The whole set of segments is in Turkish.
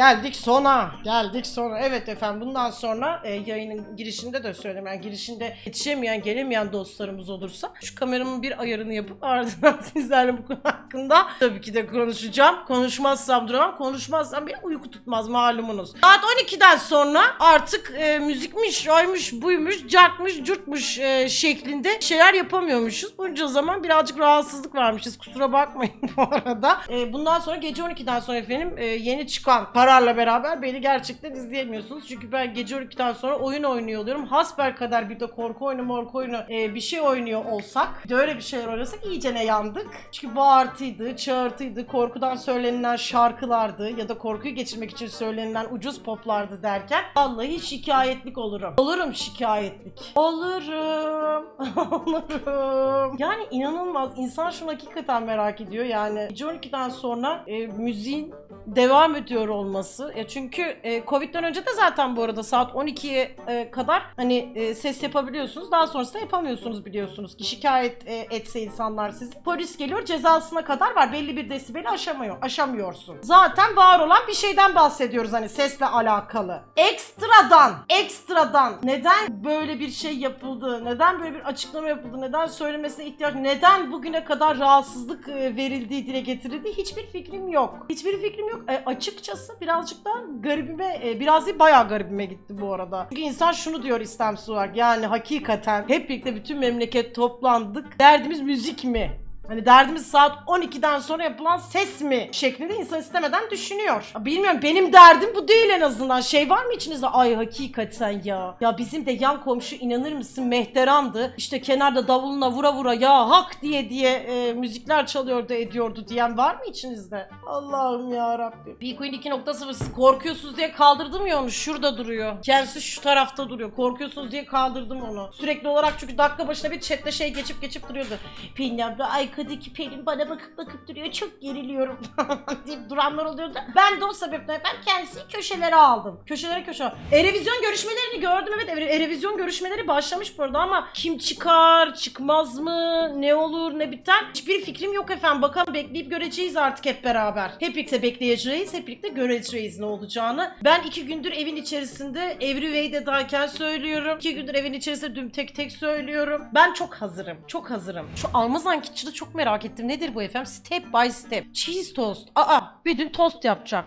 Geldik sona. Geldik sona. Evet efendim bundan sonra e, yayının girişinde de söyleyeyim. Yani girişinde yetişemeyen, gelemeyen dostlarımız olursa şu kameramın bir ayarını yapıp ardından sizlerle bu konu hakkında tabii ki de konuşacağım. Konuşmazsam duramam. Konuşmazsam bir uyku tutmaz malumunuz. Saat 12'den sonra artık e, müzikmiş, oymuş, buymuş, cartmış, curtmuş e, şeklinde şeyler yapamıyormuşuz. Bunca zaman birazcık rahatsızlık vermişiz. Kusura bakmayın bu arada. E, bundan sonra gece 12'den sonra efendim e, yeni çıkan kararla beraber beni gerçekten izleyemiyorsunuz. Çünkü ben gece 12'den sonra oyun oynuyor oluyorum. Hasbel kadar bir de korku oyunu morku oyunu e, bir şey oynuyor olsak de öyle bir şeyler oynasak iyice ne yandık. Çünkü bağırtıydı, çağırtıydı, korkudan söylenilen şarkılardı ya da korkuyu geçirmek için söylenilen ucuz poplardı derken vallahi şikayetlik olurum. Olurum şikayetlik. Olurum. Olurum. Yani inanılmaz. İnsan şunu hakikaten merak ediyor. Yani gece 12'den sonra e, müziğin devam ediyor olması. E, çünkü e, Covid'den önce de zaten bu arada saat 12'ye e, kadar hani e, ses yapabiliyorsunuz. Daha sonrasında yapamıyorsunuz biliyorsunuz ki şikayet e, etse insanlar sizi. Polis geliyor cezasına kadar var. Belli bir desibeli aşamıyor, aşamıyorsun. Zaten var olan bir şeyden bahsediyoruz hani sesle alakalı. Ekstradan, ekstradan neden böyle bir şey yapıldı? Neden böyle bir açıklama yapıldı? Neden söylemesine ihtiyaç? Neden bugüne kadar rahatsızlık e, verildiği dile getirildi? Hiçbir fikrim yok. Hiçbir fikrim yok. E, açıkçası birazcık da garibime, e, biraz değil bayağı garibime gitti bu arada. Çünkü insan şunu diyor istemsiz olarak. Yani hakikaten hep birlikte bütün memleket toplandık. Derdimiz müzik mi? Hani derdimiz saat 12'den sonra yapılan ses mi şeklinde insan istemeden düşünüyor. Bilmiyorum benim derdim bu değil en azından. Şey var mı içinizde? Ay hakikaten ya. Ya bizim de yan komşu inanır mısın Mehteran'dı. İşte kenarda davuluna vura vura ya hak diye diye e, müzikler çalıyordu ediyordu diyen var mı içinizde? Allah'ım ya Rabbim. Bitcoin 2.0 siz korkuyorsunuz diye kaldırdım ya onu. Şurada duruyor. Kendisi şu tarafta duruyor. Korkuyorsunuz diye kaldırdım onu. Sürekli olarak çünkü dakika başına bir chatte şey geçip geçip duruyordu. Pelin abla arkadaki Pelin bana bakıp bakıp duruyor. Çok geriliyorum deyip duranlar oluyordu. Ben de o sebeple ben kendisini köşelere aldım. Köşelere köşe. Erevizyon görüşmelerini gördüm. Evet Ere- Erevizyon görüşmeleri başlamış burada ama kim çıkar, çıkmaz mı, ne olur, ne biter? Hiçbir fikrim yok efendim. Bakalım bekleyip göreceğiz artık hep beraber. Hep birlikte bekleyeceğiz, hep birlikte göreceğiz ne olacağını. Ben iki gündür evin içerisinde Everyway'deyken söylüyorum. İki gündür evin içerisinde düm tek tek söylüyorum. Ben çok hazırım. Çok hazırım. Şu Almazan Kitchen'ı çok merak ettim. Nedir bu efendim? Step by step. Cheese toast. Aa bir gün tost yapacak.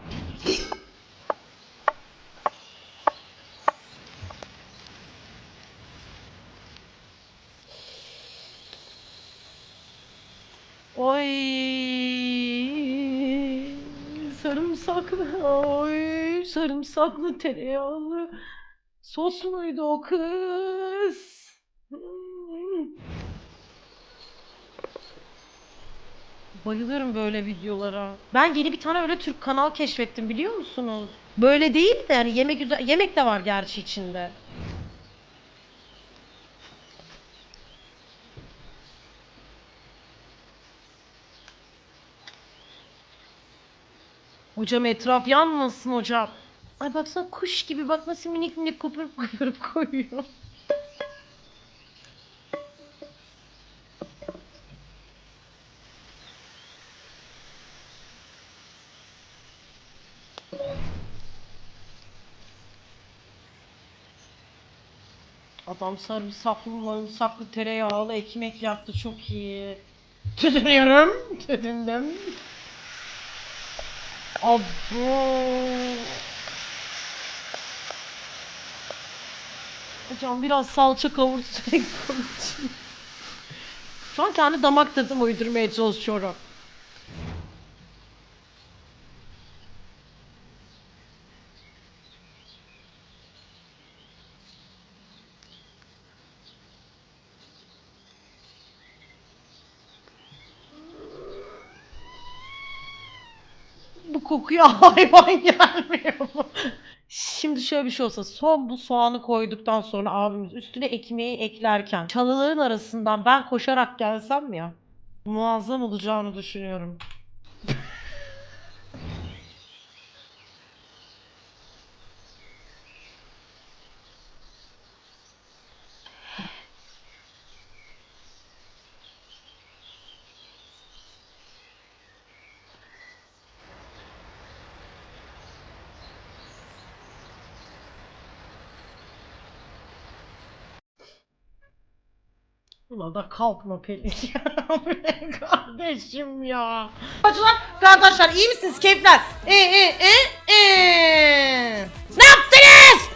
Oy sarımsaklı oy sarımsaklı tereyağlı sos muydu o kız? Hmm. Bayılıyorum böyle videolara. Ben yeni bir tane öyle Türk kanal keşfettim biliyor musunuz? Böyle değil de yani yemek güzel yemek de var gerçi içinde. Hocam etraf yanmasın hocam. Ay baksana kuş gibi bak nasıl minik minik kopurup kopurup koyuyor. Adam sarımsaklı sarımsaklı tereyağlı ekmek yaptı çok iyi. Tüdünüyorum. Tüdündüm. Abo. Hocam biraz salça kavur sürekli konuşayım. Şu an kendi damak tadıma uydurmaya çalışıyorum. Bu kokuya hayvan gelmiyor? Şimdi şöyle bir şey olsa son bu soğanı koyduktan sonra abimiz üstüne ekmeği eklerken çalıların arasından ben koşarak gelsem ya muazzam olacağını düşünüyorum. Ulan da kalkma Pelin. Kardeşim ya. Bacılar, kardeşler iyi misiniz? Keyifler. E e e e. Ne yaptınız?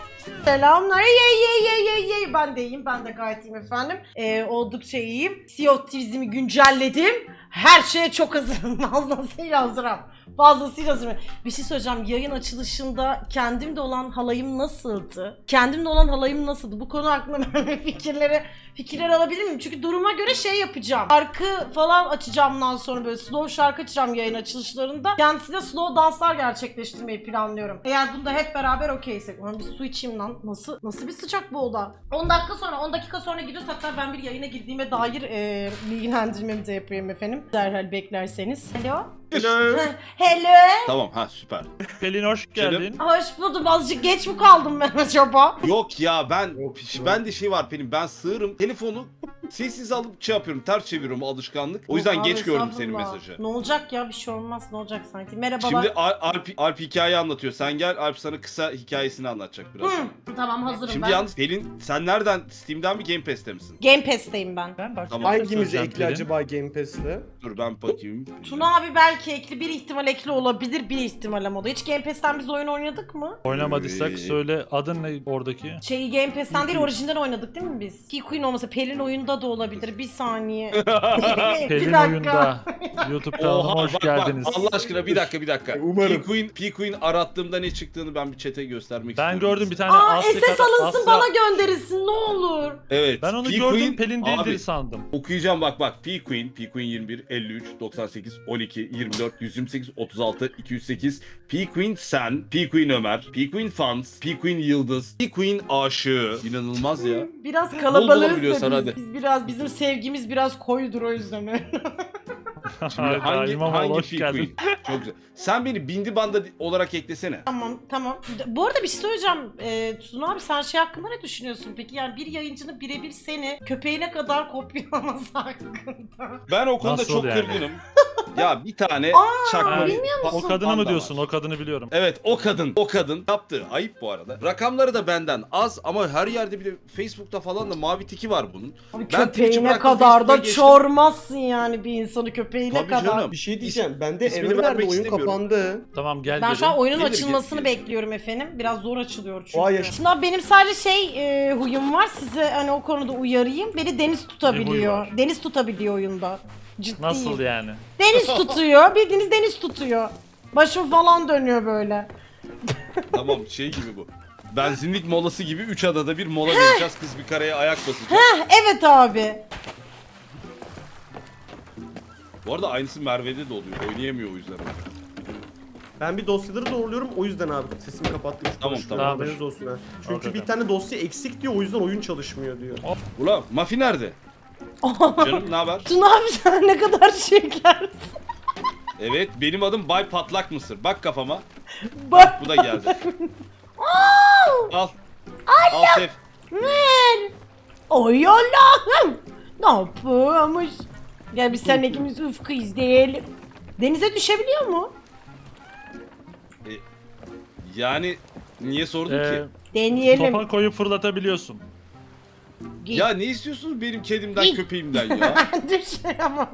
Selamlar. Ye ye ye ye ye. Ben de iyiyim. Ben de gayet iyiyim efendim. Ee, oldukça iyiyim. Of Thieves'imi güncelledim. Her şeye çok hazırım. Fazlasıyla hazırım. Fazlasıyla hazırım. Bir şey söyleyeceğim. Yayın açılışında kendimde olan halayım nasıldı? Kendimde olan halayım nasıldı? Bu konu hakkında ben fikirleri fikirler alabilir miyim? Çünkü duruma göre şey yapacağım. Şarkı falan açacağım bundan sonra böyle slow şarkı açacağım yayın açılışlarında. Kendisiyle slow danslar gerçekleştirmeyi planlıyorum. Eğer bunda hep beraber okeysek. Ulan bir su içeyim lan. Nasıl nasıl bir sıcak bu oda? 10 dakika sonra 10 dakika sonra gidiyoruz. Hatta ben bir yayına girdiğime dair e, bilgilendirmemi de yapayım efendim. Derhal beklerseniz. Hello. Hello. Hello. Tamam ha süper. Pelin hoş Canım. geldin. Hoş buldum. Azıcık geç mi kaldım ben acaba? Yok ya ben Yok, ben de şey var benim ben sığırım. Telefonu sessiz alıp şey yapıyorum ters çeviriyorum alışkanlık. O yüzden Yok abi, geç gördüm senin estağfurullah. mesajı. Ne olacak ya bir şey olmaz ne olacak sanki. Merhabalar. Şimdi Al- Alp, Alp hikaye anlatıyor. Sen gel Alp sana kısa hikayesini anlatacak biraz. Hı, tamam hazırım Şimdi ben. yalnız Pelin sen nereden Steam'den mi Game Pass'te misin? Game Pass'teyim ben. Ben başka Tamam. bir şey Hangimizi söyleyeceğim ekli Pelin. acaba Game Pass'te? Dur ben bakayım. Tuna abi belki ekli bir ihtimal ekli olabilir bir ihtimal ama o da. Hiç Game Pass'ten biz oyun oynadık mı? Oynamadıysak Ee, söyle adın ne oradaki? Şeyi Game Pass'ten değil orijinden oynadık değil mi biz? Key Queen olmasa Pelin oyunda da olabilir bir saniye. bir Pelin dakika. oyunda. YouTube kanalıma Oha hoş bak geldiniz. bak Allah aşkına bir dakika bir dakika. Umarım. P Queen, P Queen arattığımda ne çıktığını ben bir chat'e göstermek Ben istiyorum. gördüm bir tane Aa Asya SS alınsın Asya- bana gönderilsin ne olur. Evet. Ben onu P gördüm Queen- Pelin değildir Abi, sandım. Okuyacağım bak bak. P Queen, P Queen 21, 53, 98, 12, 24, 128, 36, 208, P Queen Sen, P Queen Ömer, P Queen Fans, P Queen Yıldız, P Queen Aşığı. İnanılmaz ya. Biraz kalabalığız da biz, hadi. biz biraz bizim sevgimiz biraz koyudur o yüzden öyle. Şimdi hangi, hangi P. Queen? Çok güzel. Sen beni bindi banda olarak eklesene. Tamam tamam. Bu arada bir şey söyleyeceğim. Ee, Tuna abi sen şey hakkında ne düşünüyorsun peki? Yani bir yayıncının birebir seni köpeğine kadar kopyalaması hakkında. Ben o konuda Nasıl çok yani? kırgınım. Ya bir tane çakma O kadını panda mı diyorsun? var. O kadını biliyorum. Evet o kadın, o kadın yaptı. Ayıp bu arada. Rakamları da benden az ama her yerde bir de Facebook'ta falan da mavi tiki var bunun. Abi Twitch'i köpeğine bıraktım, kadar Facebook'a da geçtim. çormazsın yani bir insanı köpeğine Tabii kadar. canım. Bir şey diyeceğim. Ben de İsmini Error verdi vermek oyun istemiyorum. kapandı. Tamam gel Ben şu an oyunun Gelir, açılmasını gelir, gelir. bekliyorum efendim. Biraz zor açılıyor çünkü. Vay Şimdi abi benim sadece şey e, huyum var. Size hani o konuda uyarayım. Beni deniz huyu tutabiliyor. var? Deniz tutabiliyor oyunda. Ciddiyim. Nasıl yani? Deniz tutuyor. Bildiğiniz deniz tutuyor. Başım falan dönüyor böyle. Tamam şey gibi bu. Benzinlik molası gibi 3 adada bir mola vereceğiz. Kız bir kareye ayak basacak. Evet abi. Bu arada aynısı Merve'de de oluyor. Oynayamıyor o yüzden. Ben bir dosyaları doğruluyorum o yüzden abi sesimi kapattım. Şu Tamam, konuşmaları, tamam. Haberiniz olsun ha. Çünkü Okey. bir tane dosya eksik diyor o yüzden oyun çalışmıyor diyor. Ulan Mafi nerede? Canım ne haber? Tuna abi sen ne kadar şeker. Evet benim adım Bay Patlak Mısır. Bak kafama. Bak Bu da geldi. Al. Al Sef. ver. Oy Allah'ım. Ne yapıyormuş? Gel biz seninle ikimiz ufku izleyelim. Denize düşebiliyor mu? Yani niye sordun Ee, ki? Deneyelim. topa koyup fırlatabiliyorsun. Git. Ya ne istiyorsunuz benim kedimden Git. köpeğimden ya? Düşemem.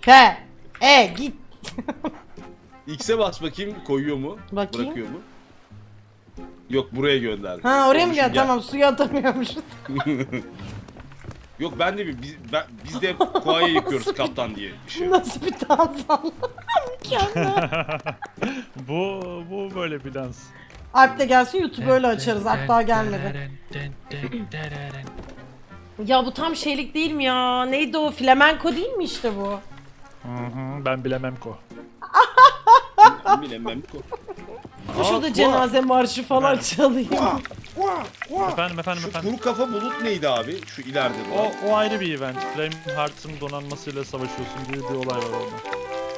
Fe. E git. X'e bas bakayım koyuyor mu? Bakayım. Bırakıyor mu? Yok buraya gönderdi. Ha oraya mı Olmuşum, geldi? Tamam suya atamıyormuşuz. Yok ben de bir biz, ben, biz de Koa'ya yıkıyoruz kaptan diye bir şey. Nasıl bir dans Mükemmel. bu bu böyle bir dans. Alp de gelsin YouTube öyle açarız. Alp daha gelmedi. Ya bu tam şeylik değil mi ya? Neydi o? Flamenco değil mi işte bu? Hı hı, ben bilemem ko. Bilemem. Dur Şurada cenaze marşı falan çalayım. Efendim efendim Şu efendim. kuru kafa bulut neydi abi? Şu ileride bu. O, o ayrı bir event. Flame Hearts'ın donanmasıyla savaşıyorsun gibi bir olay var orada.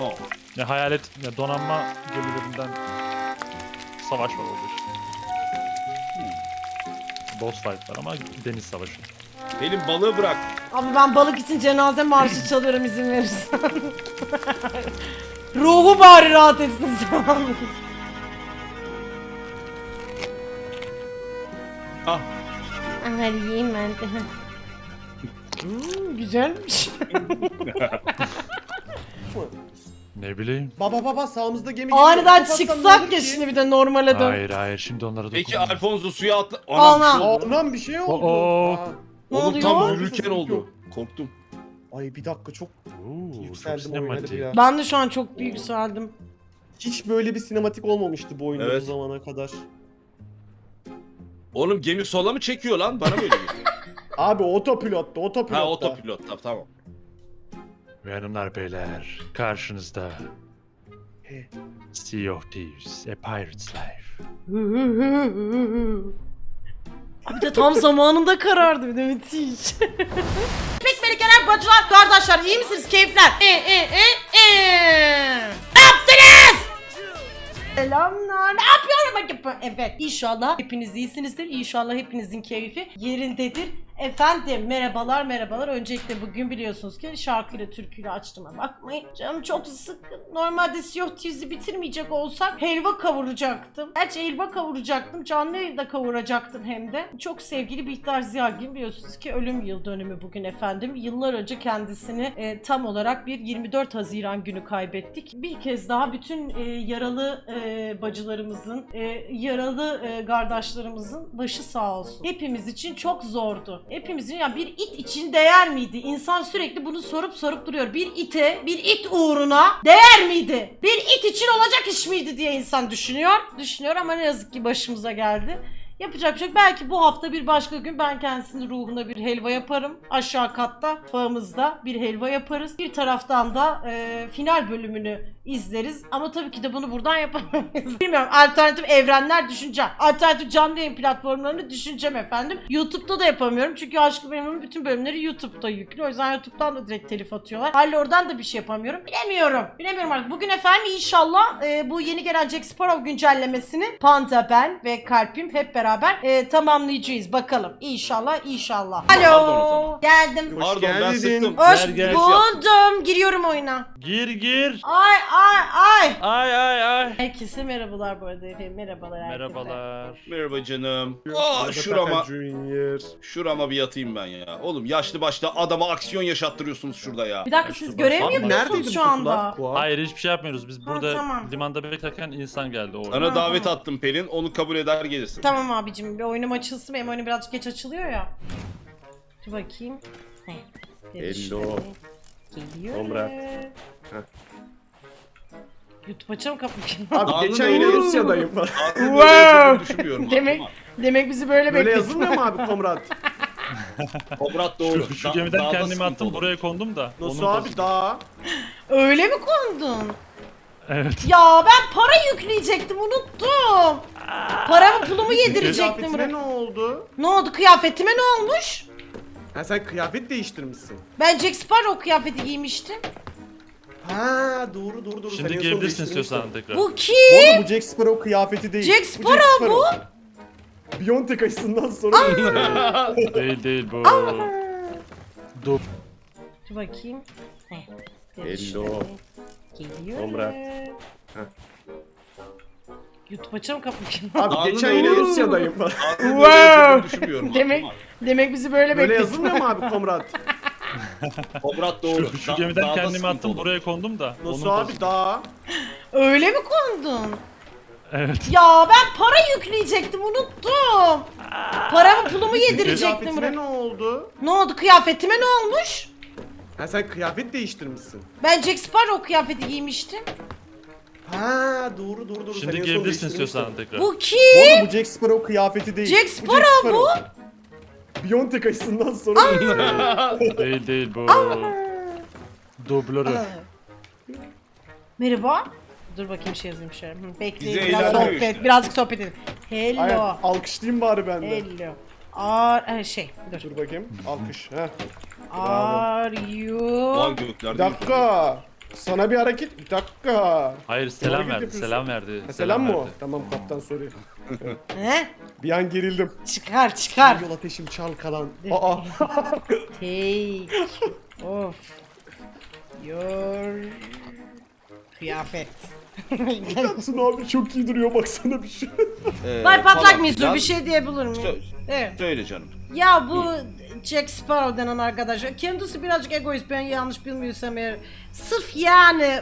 Ha. Ya hayalet ya donanma gemilerinden savaş var orada işte. Boss fight var ama deniz savaşı. Pelin balığı bırak. Abi ben balık için cenaze marşı çalıyorum izin verirsen. Ruhu bari rahat etsin sen. Ah. Hadi yiyeyim ben de. Hmm, güzelmiş. Ne bileyim. Baba baba sağımızda gemi geliyor. Aniden Kapatsam ne çıksak ya ki? şimdi bir de normale dön. Hayır hayır şimdi onlara Peki dokunma. Alfonso suya atla... Ana. Anam, Aa, Lan bir şey oldu. Oo. Aa. Ne Oğlum oluyor? tam yürürken oldu. Korktum. Ay bir dakika çok Oo, çok yükseldim oyuna sinematik. ya. Ben de şu an çok bir yükseldim. Hiç böyle bir sinematik olmamıştı bu oyunda Evet. bu zamana kadar. Oğlum gemi sola mı çekiyor lan? Bana böyle geliyor. Abi otopilotta otopilotta. ha otopilot tamam tamam. Ve hanımlar beyler karşınızda. Sea of Thieves, A Pirate's Life. Bir de tam zamanında karardı bir de müthiş. Pek melikeler, bacılar, kardeşler iyi misiniz? Keyifler. E, e, e, e. Ne yaptınız? Selamlar. Ne yapıyorum? Evet. İnşallah hepiniz iyisinizdir. İnşallah hepinizin keyfi yerindedir. Efendim merhabalar merhabalar. Öncelikle bugün biliyorsunuz ki şarkıyla türküyle açtığıma bakmayın. Canım çok sıkkın. Normalde of Thieves'i bitirmeyecek olsak helva kavuracaktım. Gerçi helva kavuracaktım. Canlı yayında kavuracaktım hem de. Çok sevgili Bihter Ziyagin biliyorsunuz ki ölüm yıl dönümü bugün efendim. Yıllar önce kendisini e, tam olarak bir 24 Haziran günü kaybettik. Bir kez daha bütün e, yaralı e, bacılarımızın, e, yaralı e, kardeşlerimizin başı sağ olsun. Hepimiz için çok zordu. Hepimizin ya bir it için değer miydi? İnsan sürekli bunu sorup sorup duruyor. Bir ite, bir it uğruna değer miydi? Bir it için olacak iş miydi diye insan düşünüyor. Düşünüyor ama ne yazık ki başımıza geldi. Yapacak bir şey yok. Belki bu hafta bir başka gün ben kendisinin ruhuna bir helva yaparım. Aşağı katta, fağımızda bir helva yaparız. Bir taraftan da e, final bölümünü izleriz. Ama tabii ki de bunu buradan yapamayız. Bilmiyorum. Alternatif evrenler düşüneceğim. Alternatif canlı yayın platformlarını düşüneceğim efendim. YouTube'da da yapamıyorum. Çünkü Aşkı Memnun'un bütün bölümleri YouTube'da yüklü. O yüzden YouTube'dan da direkt telif atıyorlar. Haliyle oradan da bir şey yapamıyorum. Bilemiyorum. Bilemiyorum artık. Bugün efendim inşallah e, bu yeni gelen Jack Sparrow güncellemesini Panta ben ve Kalpim hep beraber e, tamamlayacağız. Bakalım. İnşallah inşallah. Alo. Geldim. Hoş Pardon ben geldin. sıktım. Hoş Gel, gel. buldum. Giriyorum oyuna. Gir gir. Ay ay ay. Ay ay ay. Herkese merhabalar bu arada efendim. Merhabalar herkese. Merhabalar. Merhaba canım. Aa şurama, Junior. şurama bir yatayım ben ya. Oğlum yaşlı başta adama aksiyon yaşattırıyorsunuz şurada ya. Bir dakika siz görev mi yapıyorsunuz şu bu kutular? anda? Kuğa? Hayır hiçbir şey yapmıyoruz. Biz Ha, burada tamam. limanda beklerken insan geldi o oyuna. Sana davet attım Pelin. Onu kabul eder gelirsin. Tamam abicim bir oyunum açılsın benim oyunum birazcık geç açılıyor ya. Dur bakayım. Bir Hello. şöyle Geliyor. Omra. YouTube açalım kapıyı. Abi geçen yine Rusya'dayım. Wow. böyle. Demek- Demek bizi böyle Böyle bekliyor. yazılmıyor mu abi komrat? Komrat doğru. Şu, şu gemiden kendimi attım buraya kondum da. Nasıl abi daha? Öyle mi kondun? Evet. Ya ben para yükleyecektim unuttum. Paramı pulumu yedirecektim. Kıyafetine ne oldu? Ne oldu kıyafetime ne olmuş? Ha sen kıyafet değiştirmişsin. Ben Jack Sparrow kıyafeti giymiştim. Ha doğru doğru doğru. Şimdi girebilirsin istiyorsan tekrar. Bu kim? Bu arada bu Jack Sparrow kıyafeti değil. Jack Sparrow bu. Biontech açısından sonra değil değil bu. Dur. Dur bakayım. Heh, Hello. şöyle Geliyor. Omra. YouTube açalım kapıyı. Abi geçen yine Rusya'dayım. Aklımda Wow. düşünmüyorum. Demek demek bizi böyle Böyle bekliyor. yazılmıyor mu abi komrat? Komrat doğru. Şu, şu Da- gemiden dağda kendimi sıkıntı attım olur. buraya kondum da. Nasıl onun abi daha? Öyle mi kondun? Evet. Ya ben para yükleyecektim unuttum. Paramı pulumu yedirecektim Kıyafetine buraya. ne oldu? Ne oldu kıyafetime ne olmuş? Ha sen kıyafet değiştirmişsin. Ben Jack Sparrow kıyafeti giymiştim. Ha doğru doğru doğru. Sen en Şimdi son girebilirsin istiyorsan tekrar. Bu kim? Bu arada bu Jack Sparrow kıyafeti değil. Jack Sparrow bu. Biontech açısından sonra değil değil bu. Dublörü. Merhaba. Dur bakayım şey yazayım şöyle. Hı, Bekleyin Bize biraz eğlendiriyor sohbet, işte. birazcık sohbet edelim. Aynen, Hello. alkışlayayım bari ben de. Hello. Are, e, şey dur. Dur bakayım. Alkış. Heh. Are you? Lan Bir göklerde dakika. Sana bir hareket. Bir dakika. Hayır selam hareket verdi. yapıyorsun? Selam verdi. Ha, selam mı o? verdi. Tamam kaptan sorry. He? Bir an gerildim. Çıkar çıkar. Yol ateşim çalkalan. Aa. Take off your kıyafet. Yatsın abi çok iyi duruyor baksana bir şey. Ee, Bay patlak falan filan. bir şey diyebilir miyim? Sö- Evet. Söyle canım. Ya bu Jack Sparrow denen arkadaş. Kendisi birazcık egoist ben yanlış bilmiyorsam eğer. Sırf yani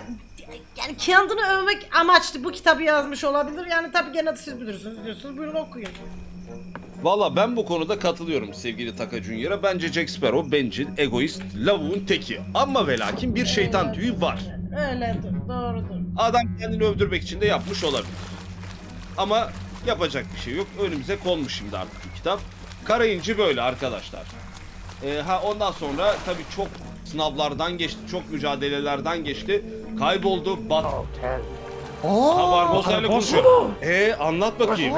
yani kendini övmek amaçlı bu kitabı yazmış olabilir. Yani tabii gene de siz bilirsiniz diyorsunuz. Buyurun okuyun. Valla ben bu konuda katılıyorum sevgili Taka Junior'a. Bence Jack Sparrow bencil, egoist, lavuğun teki. Ama ve lakin bir şeytan tüyü var. Öyledir. Doğrudur. Adam kendini övdürmek için de yapmış olabilir. Ama yapacak bir şey yok. Önümüze konmuş şimdi artık bu kitap. Karayınci böyle arkadaşlar. Ee, ha ondan sonra tabii çok sınavlardan geçti, çok mücadelelerden geçti. Kayboldu, bat. Ha Barbosa ile konuşuyor. Ee anlat bakayım.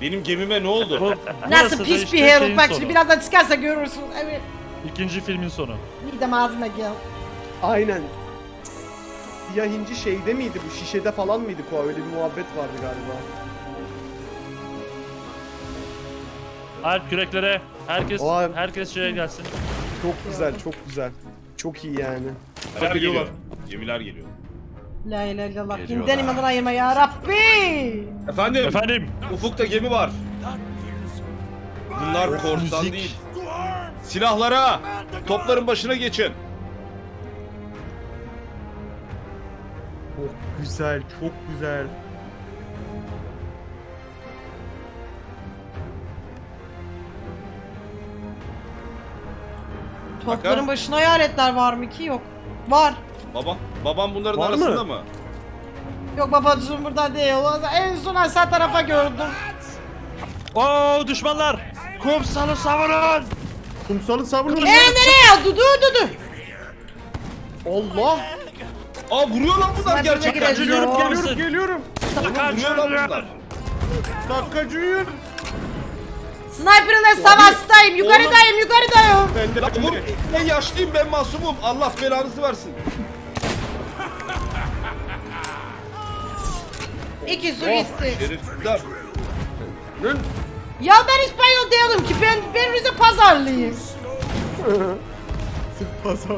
Benim gemime ne oldu? Nasıl burası da pis işte bir Harold. şeyin Bak sonu. şimdi birazdan çıkarsa görürsün. Evet. İkinci filmin sonu. Midem ağzıma gel. Aynen. Siyah inci şeyde miydi bu? Şişede falan mıydı ko? Öyle bir muhabbet vardı galiba. Alp küreklere. Herkes Vay. herkes şeye gelsin. Çok güzel, çok güzel. Çok iyi yani. Gemiler geliyor. geliyorlar. Gemiler geliyor. La ilahe illallah. Geliyorlar. Dinden imandan ayırma ya Rabbi. Efendim, Efendim. ufukta gemi var. Bunlar korsan değil. Silahlara, topların başına geçin. Güzel, çok güzel. Topların Bakalım. başına hayaletler var mı ki? Yok. Var. Baba, babam bunların Var mı? arasında mı? Yok babacığım burada değil. En son aşağı tarafa gördüm. Oo düşmanlar. Kumsalı savunun. Kumsalı savunun. Eee nereye? Dudu dudu. Allah! Aa vuruyor lan bunlar gerçekten. Geliyorum geliyorum. Geliyorum. Vuruyor lan bunlar. Dakika Junior. Sniper'la savaştayım. Yukarıdayım yukarıdayım. Ben de Lan. Ben yaşlıyım ben masumum. Allah belanızı versin. İkisi Oh, gitti. Lan. Ya ben İspanyol değilim ki. Ben, ben Rize pazarlıyım. Pazar.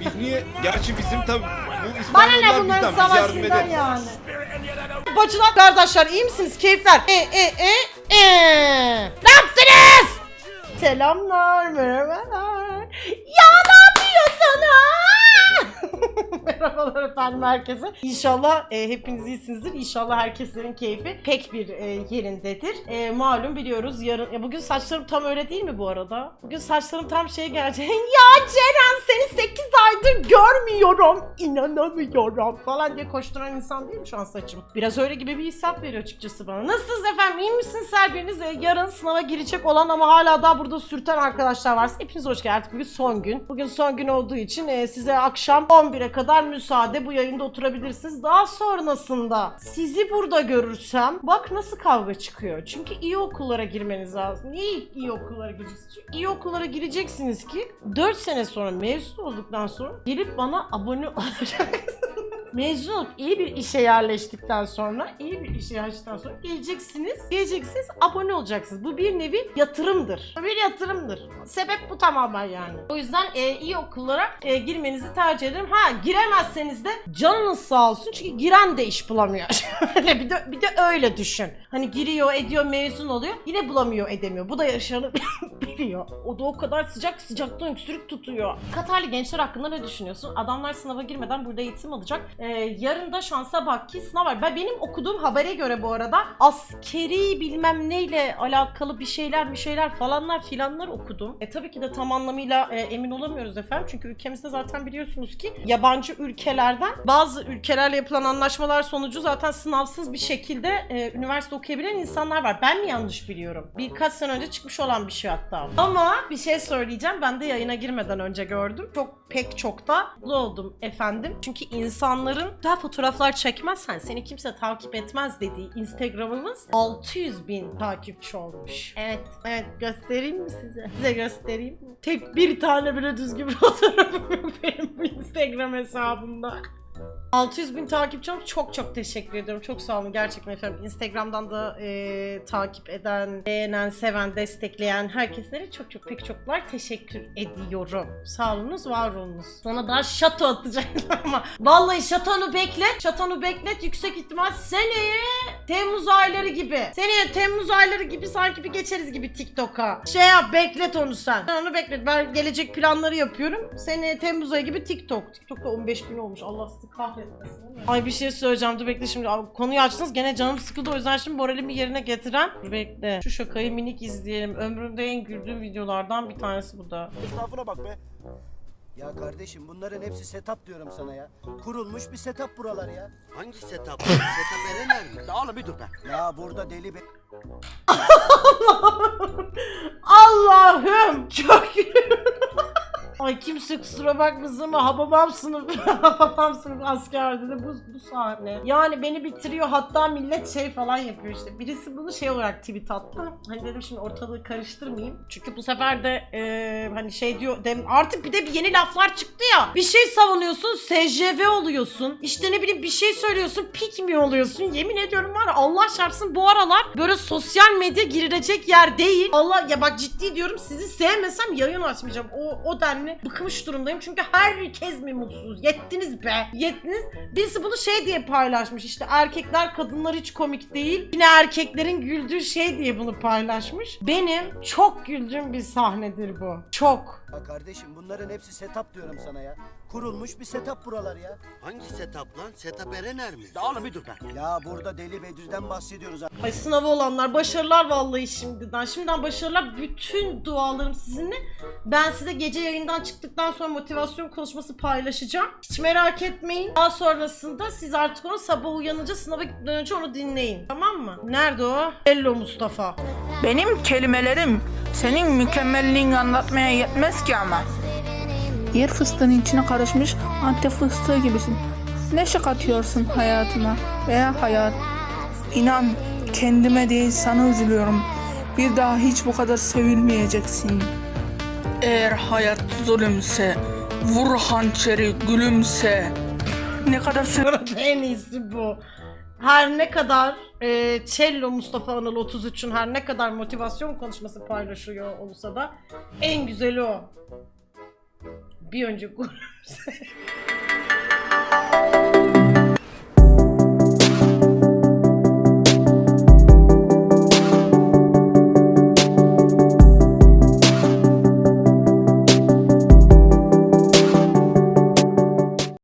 Biz niye? Gerçi bizim tabi bu Bana ne İspanyollar bunların bizden biz yardım savaşından ederiz. yani. Bacılar kardeşler iyi misiniz? Keyifler. E e e e. Ne yaptınız? Selamlar, merhabalar. Merhabalar efendim herkese. İnşallah e, hepiniz iyisinizdir. İnşallah herkeslerin keyfi pek bir e, yerindedir. E, malum biliyoruz yarın... Ya bugün saçlarım tam öyle değil mi bu arada? Bugün saçlarım tam şey gelecek. ya Ceren seni 8 aydır görmüyorum. İnanamıyorum falan diye koşturan insan değil mi şu an saçım? Biraz öyle gibi bir hissiyat veriyor açıkçası bana. Nasılsınız efendim? İyi misiniz her biriniz? E, yarın sınava girecek olan ama hala daha burada sürten arkadaşlar varsa hepiniz hoş geldiniz. Bugün son gün. Bugün son gün olduğu için e, size akşam 11'e kadar müsaade bu yayında oturabilirsiniz. Daha sonrasında sizi burada görürsem bak nasıl kavga çıkıyor. Çünkü iyi okullara girmeniz lazım. Niye iyi, okullara gireceksiniz? Çünkü iyi okullara gireceksiniz ki 4 sene sonra mezun olduktan sonra gelip bana abone olacaksınız. Mezun iyi bir işe yerleştikten sonra, iyi bir işe yerleştikten sonra geleceksiniz, geleceksiniz, abone olacaksınız. Bu bir nevi yatırımdır. Bu bir yatırımdır. Sebep bu tamamen yani. O yüzden e, iyi okullara e, girmenizi tercih ederim. Ha giremezseniz de canınız sağ olsun çünkü giren de iş bulamıyor. Bir de bir de öyle düşün. Hani giriyor, ediyor, mezun oluyor, yine bulamıyor, edemiyor. Bu da yaşanıp biliyor. O da o kadar sıcak sıcaktan öksürük tutuyor. Katarlı gençler hakkında ne düşünüyorsun? Adamlar sınava girmeden burada eğitim alacak. Ee, yarın da şansa bak ki sınav var. Ben benim okuduğum habere göre bu arada askeri bilmem neyle alakalı bir şeyler bir şeyler falanlar filanlar okudum. E tabii ki de tam anlamıyla e, emin olamıyoruz efendim. Çünkü ülkemizde zaten biliyorsunuz ki yabancı ülkelerden bazı ülkelerle yapılan anlaşmalar sonucu zaten sınavsız bir şekilde e, üniversite okuyabilen insanlar var. Ben mi yanlış biliyorum? Birkaç sene önce çıkmış olan bir şey hatta. Ama bir şey söyleyeceğim. Ben de yayına girmeden önce gördüm. Çok pek çok da mutlu oldum efendim. Çünkü insanların güzel fotoğraflar çekmezsen seni kimse takip etmez dediği Instagram'ımız 600 bin takipçi olmuş. Evet, evet göstereyim mi size? Size göstereyim mi? Tek bir tane bile düzgün fotoğrafım yok benim bu Instagram hesabımda. 600 bin takipçim çok çok teşekkür ediyorum. Çok sağ olun gerçekten efendim. Instagram'dan da e, takip eden, beğenen, seven, destekleyen herkeslere çok çok pek çoklar teşekkür ediyorum. Sağ olunuz, var olunuz. Sonra daha şato atacaklar ama vallahi şatonu beklet, şatonu beklet yüksek ihtimal seneye Temmuz ayları gibi. Seneye Temmuz ayları gibi sanki bir geçeriz gibi TikTok'a. Şey yap beklet onu sen. Sen onu beklet. Ben gelecek planları yapıyorum. Seneye Temmuz ayı gibi TikTok. TikTok'ta 15 bin olmuş. Allah sizi kahretmesin. değil mi? Ay bir şey söyleyeceğim. Dur bekle şimdi. Abi, konuyu açtınız. Gene canım sıkıldı. O yüzden şimdi moralimi yerine getiren. Dur bekle. Şu şakayı minik izleyelim. Ömrümde en güldüğüm videolardan bir tanesi bu da. Etrafına bak be. Ya kardeşim bunların hepsi setup diyorum sana ya. Kurulmuş bir setup buralar ya. Hangi setup? setup ere nerede? Ya oğlum bir dur be. Ya burada deli be. Allah'ım çok Ay kimse kusura bakmasın ama Hababam sınıfı, Hababam sınıfı askerde de bu, bu sahne. Yani beni bitiriyor hatta millet şey falan yapıyor işte. Birisi bunu şey olarak tweet attı. Hani dedim şimdi ortalığı karıştırmayayım. Çünkü bu sefer de eee, hani şey diyor dem artık bir de bir yeni laflar çıktı ya. Bir şey savunuyorsun SJV oluyorsun. İşte ne bileyim bir şey söylüyorsun pik mi oluyorsun. Yemin ediyorum var ya Allah çarpsın bu aralar böyle sosyal medya girilecek yer değil. Allah ya bak ciddi diyorum sizi sevmesem yayın açmayacağım. O, o denli bıkmış durumdayım. Çünkü herkes mi mutsuz? Yettiniz be. Yettiniz. Birisi bunu şey diye paylaşmış. İşte erkekler kadınlar hiç komik değil. Yine erkeklerin güldüğü şey diye bunu paylaşmış. Benim çok güldüğüm bir sahnedir bu. Çok. Ya kardeşim bunların hepsi setup diyorum sana ya. Kurulmuş bir setup buralar ya. Hangi setup lan? Setup ere nerede? Ya oğlum bir dur be. Ya burada deli Bedir'den bahsediyoruz. Ay sınavı olanlar başarılar vallahi şimdiden. Şimdiden başarılar. Bütün dualarım sizinle. Ben size gece yayından çıktıktan sonra motivasyon konuşması paylaşacağım. Hiç merak etmeyin. Daha sonrasında siz artık onu sabah uyanınca sınava gitmeden önce onu dinleyin. Tamam mı? Nerede o? Hello Mustafa. Benim kelimelerim senin mükemmelliğini anlatmaya yetmez ki ama. Yer fıstığının içine karışmış antep fıstığı gibisin. Neşe katıyorsun hayatıma veya hayat. İnan kendime değil sana üzülüyorum. Bir daha hiç bu kadar sevilmeyeceksin. Eğer hayat zulümse, vur hançeri gülümse. Ne kadar sev en iyisi bu. Her ne kadar e, Cello Mustafa Anıl 33'ün her ne kadar motivasyon konuşması paylaşıyor olsa da en güzeli o. Bir önceki